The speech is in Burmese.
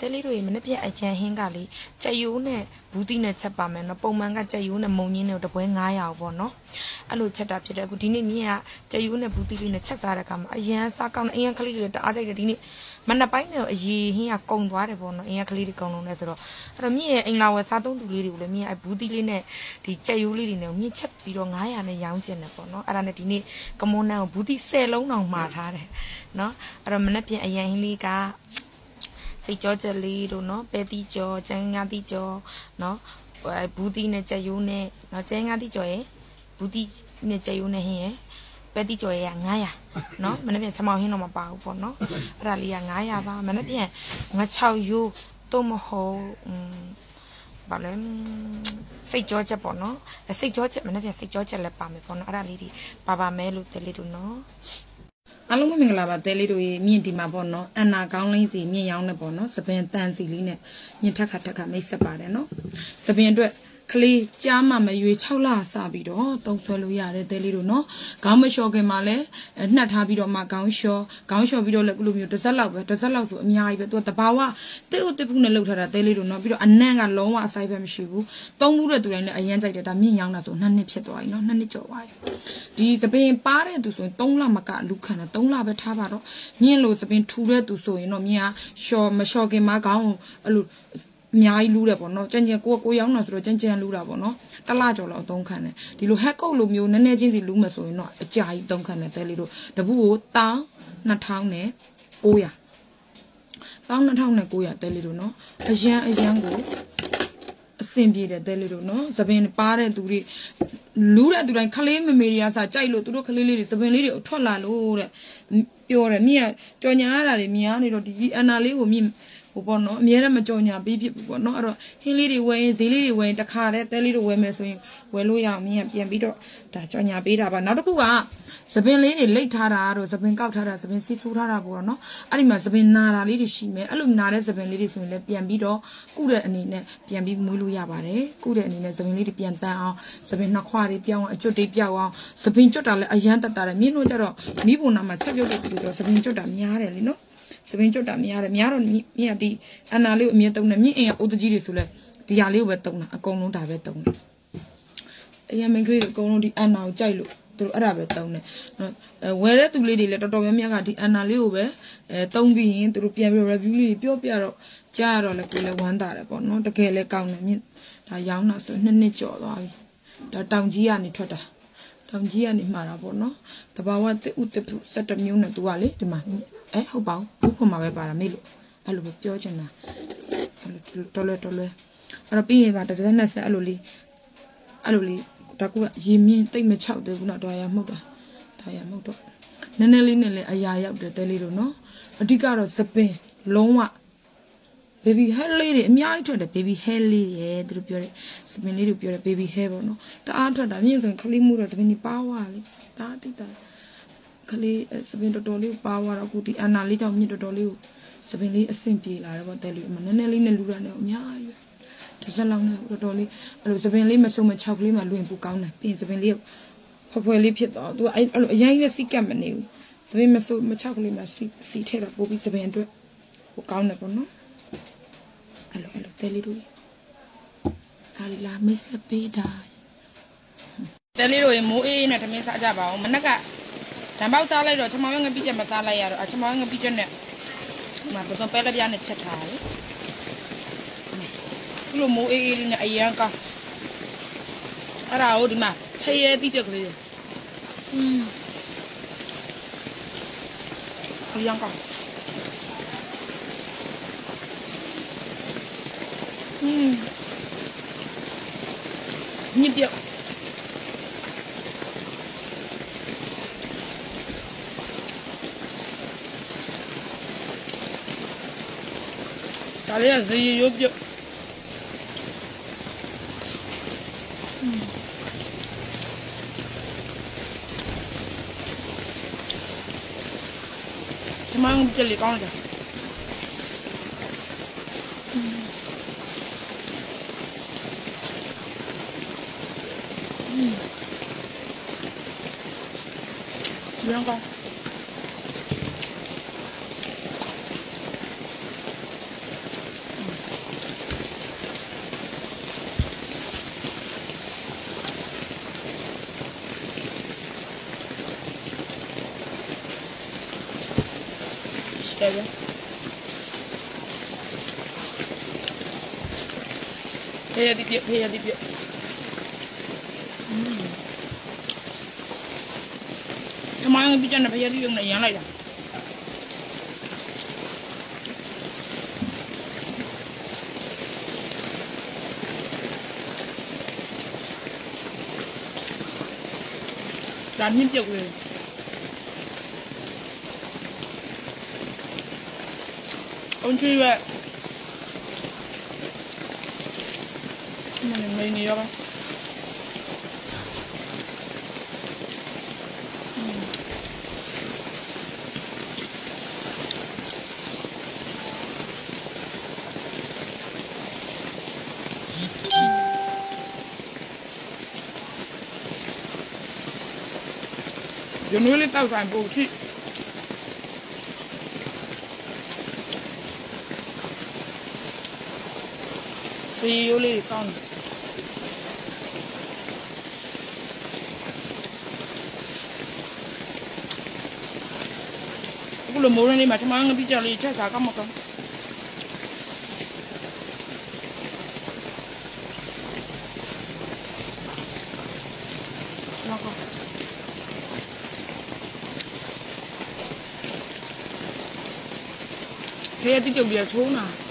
တဲလေးတို့ရေမနေ့ပြန်အရန်ဟင်းကလေကြက်ရိုးနဲ့ဘူးတိနဲ့ချက်ပါမယ်နော်ပုံမှန်ကကြက်ရိုးနဲ့မုံညင်းနဲ့တပွဲ900ပေါ့နော်အဲ့လိုချက်တာဖြစ်တယ်အခုဒီနေ့မြင့်ကကြက်ရိုးနဲ့ဘူးတိလေးနဲ့ချက်စားတဲ့အခါမှာအရန်စားကောင်းတဲ့အရန်ကလေးတွေတအားကြိုက်တယ်ဒီနေ့မနက်ပိုင်းနဲ့အရီဟင်းကကုံသွားတယ်ပေါ့နော်အရန်ကလေးတွေကုံလုံးလဲဆိုတော့အဲ့တော့မြင့်ရဲ့အင်လာဝယ်စားသုံးသူလေးတွေကိုလည်းမြင့်ကဘူးတိလေးနဲ့ဒီကြက်ရိုးလေးတွေနဲ့မြင့်ချက်ပြီးတော့900နဲ့ရောင်းကျင်တယ်ပေါ့နော်အဲ့ဒါနဲ့ဒီနေ့ကမွန်းနန်းကိုဘူးတိ10လုံးတောင်မှာထားတယ်နော်အဲ့တော့မနက်ပြန်အရန်ဟင်းလေးက စိတ်ကြောကြက်လေးတို့နော်ပဲတိကြောကျန်းငါတိကြောနော်ဘူးတိနဲ့ကြက်ရိုးနဲ့နော်ကျန်းငါတိကြောရဲ့ဘူးတိနဲ့ကြက်ရိုးနဲ့ဟင်းရဲ့ပဲတိကြော်ရ900နော်မနေ့ပြန်ချမောင်ဟင်းတော့မပါဘူးပေါ့နော်အဲ့ဒါလေးက900ပါမနေ့ပြန်ငါ6ရိုးတော့မဟုတ်ဘာလဲစိတ်ကြောချက်ပေါ့နော်စိတ်ကြောချက်မနေ့ပြန်စိတ်ကြောချက်လည်းပါမယ်ပေါ့နော်အဲ့ဒါလေးတွေပါပါမယ်လို့တလေးတို့နော် အားလုံးပဲမင်္ဂလာပါတဲလေးတို့ရေမြင့်ဒီမှာပေါ့နော်အန်နာကောင်းလင်းစီမြင့်ရောင်းနေပေါ့နော်စပင်တန်စီလေးနဲ့မြင့်ထက်ခါထက်ခါမိတ်ဆက်ပါတယ်နော်စပင်အတွက် ကလေးကြားမှမရွေ6လစပြီးတော့တုံးဆွဲလို့ရတယ်တဲလေးတို့နော်ခေါင်းမလျှော်ခင်မှာလည်းနှက်ထားပြီးတော့မှခေါင်းလျှော်ခေါင်းလျှော်ပြီးတော့လည်းအခုလိုမျိုးတစ်စက်လောက်ပဲတစ်စက်လောက်ဆိုအများကြီးပဲသူကတဘာဝတိတ်ဥတိတ်ဖုနဲ့လှုပ်ထားတာတဲလေးတို့နော်ပြီးတော့အနံ့ကလုံးဝအဆိုင်ပဲမရှိဘူးတုံးဘူးတဲ့သူတိုင်းလည်းအရင်ကြိုက်တယ်ဒါမြင့်ရောင်းတာဆိုနှစ်နှစ်ဖြစ်သွားပြီနော်နှစ်နှစ်ကျော်သွားပြီဒီစပင်ပါတဲ့သူဆိုရင်3လမကလူခံတယ်3လပဲထားပါတော့မြင့်လို့စပင်ထူတဲ့သူဆိုရင်တော့မြင့်ကလျှော်မလျှော်ခင်မှာခေါင်းကိုအဲ့လို အများကြီးလူးတယ်ပေါ့နော်ကြင်ကြင်ကိုကကိုရောင်းတာဆိုတော့ကြင်ကြင်လူးတာပေါ့နော်တစ်လကျော်လောက်အသုံးခံတယ်ဒီလိုဟက်ကုတ်လိုမျိုးနည်းနည်းချင်းစီလူးမယ်ဆိုရင်တော့အကြာကြီးသုံးခံတယ်တဲလေးတို့တပူကိုတောင်း2000နဲ့900တောင်း2000နဲ့900တဲလေးတို့နော်အရန်အရန်ကိုအဆင်ပြေတယ်တဲလေးတို့နော်သပင်ပါတဲ့သူတွေလူးတဲ့သူတိုင်းခလေးမမေတွေကစားကြိုက်လို့သူတို့ခလေးလေးတွေသပင်လေးတွေထွက်လာလို့တဲ့ပြောတယ်မြင့်ကကြော်ညာရတာတွေမြင်ရနေတော့ဒီအန်နာလေးကိုမြင့် ဟိုပေါ့နော်အများနဲ့မကြော်ညာပေးဖြစ်ဘူးပေါ့နော်အဲ့တော့ဟင်းလေးတွေဝယ်ရင်ဈေးလေးတွေဝယ်ရင်တစ်ခါတည်းတဲလေးတွေဝယ်မယ်ဆိုရင်ဝယ်လို့ရအောင်မြင့်ကပြန်ပြီးတော့ဒါကြော်ညာပေးတာပါနောက်တစ်ခုကသပင်လေးတွေလိတ်ထားတာတို့သပင်ကောက်ထားတာသပင်စီးဆူးထားတာပေါ့နော်အဲ့ဒီမှာသပင်နာတာလေးတွေရှိမယ်အဲ့လိုနာတဲ့သပင်လေးတွေဆိုရင်လည်းပြန်ပြီးတော့ကုတဲ့အနေနဲ့ပြန်ပြီးမွေးလို့ရပါတယ်ကုတဲ့အနေနဲ့သပင်လေးတွေပြန်တန်းအောင်သပင်နှစ်ခွတွေပြောင်းအောင်အကျွတ်တွေပြောင်းအောင်သပင်ကျွတ်တာလည်းအရန်တက်တာတယ်မြင်းတို့ကြတော့မိဘနာမှာချက်ပြုတ်တဲ့သူတွေဆိုသပင်ကျွတ်တာများတယ်လीနော် စပင်းကျွတ်တာများတယ်များတော့မြင့်ကဒီအန်နာလေးကိုအမြဲတုံးတယ်မြင့်အိမ်ကအိုတကြီးတွေဆိုလဲဒီဟာလေးကိုပဲတုံးတာအကုန်လုံးဒါပဲတုံးတယ်အရင်မိန်းကလေးတွေအကုန်လုံးဒီအန်နာကိုကြိုက်လို့သူတို့အဲ့ဒါပဲတုံးတယ်နော်အဲဝယ်တဲ့သူလေးတွေလည်းတော်တော်များများကဒီအန်နာလေးကိုပဲအဲတုံးပြီးရင်သူတို့ပြန်ပြီး review လေးပြောပြတော့ကြားရတော့လည်းကိုယ်လည်းဝမ်းသာတယ်ပေါ့နော်တကယ်လည်းကောင်းတယ်မြင့်ဒါရောင်းတာဆိုနှစ်နှစ်ကျော်သွားပြီဒါတောင်ကြီးကနေထွက်တာတောင်ကြီးကနေမှာတာပေါ့နော်တဘာဝတိဥတပု17မျိုးနဲ့သူကလေဒီမှာ အဲဟုတ်ပါဘူးဘူးခွန်မှာပဲပါတာမေ့လို့အဲ့လိုပဲပြောချင်တာအဲ့လိုတော်လွယ်တော်လွယ်အဲ့တော့ပြီးရင်ပါတစ်စက်နဲ့ဆက်အဲ့လိုလေးအဲ့လိုလေးဒါကူကရေမြင့်တိတ်မချောက်သေးဘူးနော်တော်ရမှုတ်တာဒါရမှုတ်တော့နည်းနည်းလေးနဲ့လည်းအရာရောက်တယ်တဲလေးတို့နော်အဓိကတော့သပင်လုံးဝ baby hair လေးတွေအများကြီးထွက်တယ် baby hair လေးရယ်သူတို့ပြောတယ်စပင်လေးတွေပြောတယ် baby hair ပေါ့နော်တအားထွက်တာမြင့်ဆိုရင်ခလေးမှုတော့စပင်ကြီးပါဝါလေဒါအတိတ်တာ ခလေးစပင်တော်တော်လေးပါဝါတော့အခုဒီအနာလေးကြောင့်မြင့်တော်တော်လေးကိုစပင်လေးအဆင်ပြေလာတယ်ပေါ့တဲလေးအမနည်းနည်းလေးနဲ့လူရနေအများကြီးပဲတစ်စက်လောက်နဲ့တော်တော်လေးအဲ့လိုစပင်လေးမစုံမချောက်ကလေးမှလွင်ပူကောင်းတယ်ပြီးရင်စပင်လေးဖွယ်ဖွယ်လေးဖြစ်တော့သူကအဲ့လိုအရင်ကြီးစီကတ်မနေဘူးစပင်မစုံမချောက်ကလေးမှစီစီထဲတော့ပို့ပြီးစပင်အတွက်ဟိုကောင်းတယ်ပေါ့နော်အဲ့လိုအဲ့လိုတဲလေးတို့အားလီလာမိတ်ဆက်ပေးတာတဲလေးတို့ရေမိုးအေးနဲ့ထမင်းစားကြပါအောင်မနက်က ဓာတ်ပေါက်စားလိုက်တော့ချမောင်းငပိချက်မစားလိုက်ရတော့အချမောင်းငပိချက်နဲ့ဟိုမှာပစုံပဲလက်ပြားနဲ့ချက်ထားတယ်ဒီလိုမိုးအေးအေးလေးနဲ့အရန်ကောင်းအဲ့ဒါကိုဒီမှာဖရဲပြီးပြက်ကလေးတယ်ဟွန်းအရန်ကောင်းဟွန်းညပြက် ဒါလေးကဇေယျရုပ်ပြုတ်ဒီမှာကြက်လေးကောင်းတယ် 맛있어야 돼. 배야 디비야, 배야 디비야. 음. 저망이 비잖아, 배야 디비야, 나 양라이다. 난 힘들고 그래. တာဒါမြင့်ပြုတ်လေအောင်ချွေးပဲမင်းမင်းနေရောရနွေးလေးတောက်ဆိုင်ပို့ချိဒီ ရိုးလေးကောင်းတယ်အခုလိုမိုးရင်းလေးမှာထမင်းငပိကြောက်လေးချက်စားကောင်းမကောင်းမကောင်းဖေးတိတ်ပြုတ်ပြီးချိုးနာ